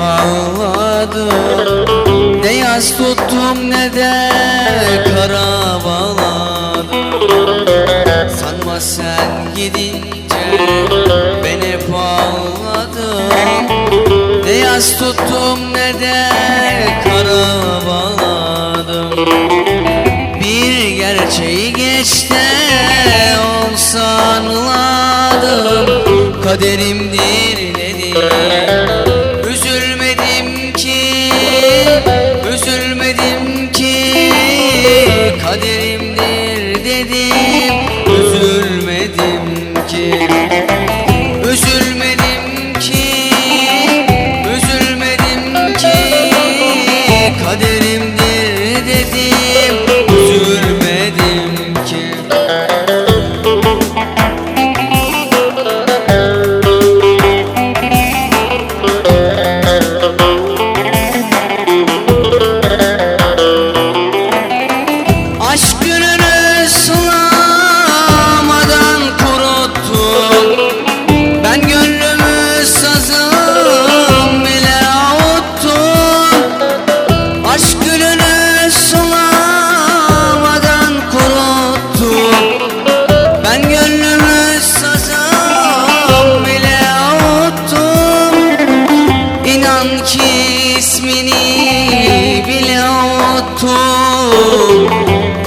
ağladım Ne yaz tuttum ne de kara bağladım Sanma sen gidince ben hep ağladım. Ne yaz tuttum ne de kara bağladım Bir gerçeği geç de olsa anladım Kaderimdir dedim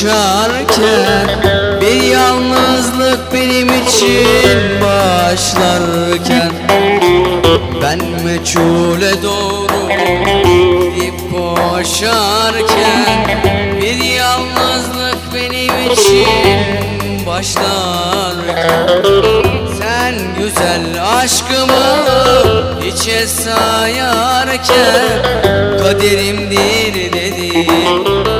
koşarken Bir yalnızlık benim için başlarken Ben meçhule doğru gidip koşarken Bir yalnızlık benim için başlarken sen güzel aşkımı hiçe sayarken Kaderimdir dedim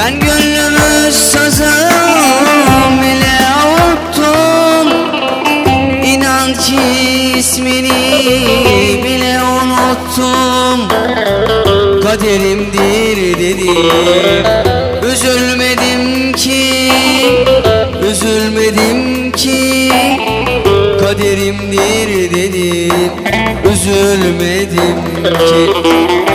Ben gönlümü sazım bile avuttum. İnan ki ismini bile unuttum. Kaderimdir dedim Üzülmedim ki Üzülmedim ki. Kaderimdir dedim Üzülmedim ki